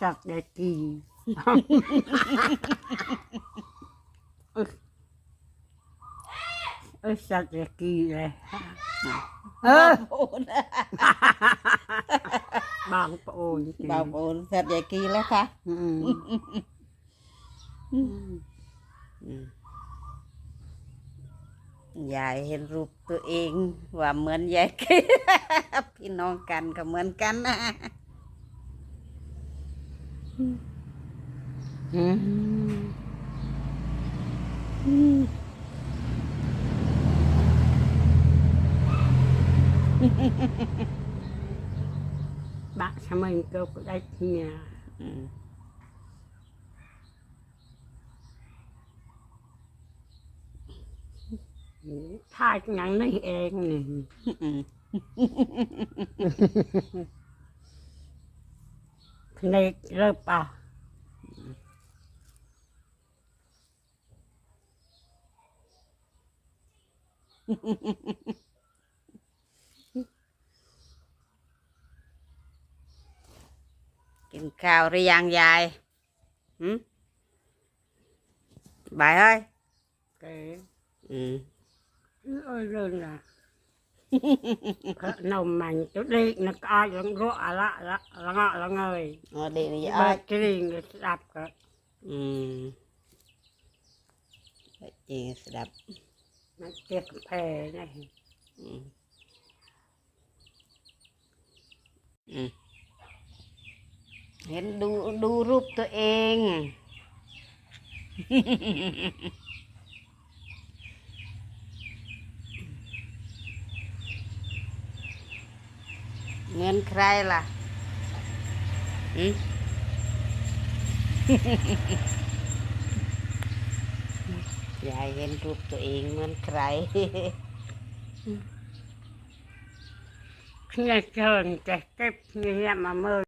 สัตว์ได้กีเออสัตว์ได้กีเลยเออ โอนบางปะโอนจริงบ่าวโอนสัตว์ใหญ่กีแล้วค่ะอืมอืมยายเห็นรูปตัวเองว่าเหมือนยายกี พี่น้องกันก็เหมือนกันนะ bạn sao mình câu có đây nhà ừ. thay cái nhắn này em nè. Ừ. เองนี่อืมเพลงเริ่มป่ะกินข้าวหรือยังยายหืมบายเฮ้ยเก๋อืมเอ้ยเรื่องน่ะ นมมันจุดเล็กนักอ้อยลังรัวอะละละละเงาะละเงย อ๋อเด็กนี่ เบิ อ้อย ดกริ่งดับก็ อืมจริงสดับ มันเจ็บแผลนี่ อืมอืมเห็นดูดูรูปตัวเอง เหมือนใครล่ะอืมยายเห็นรูปตัวเองเหมือนใครเนี่ยเชิญจะเก็บเนี่ยมาเมื่อ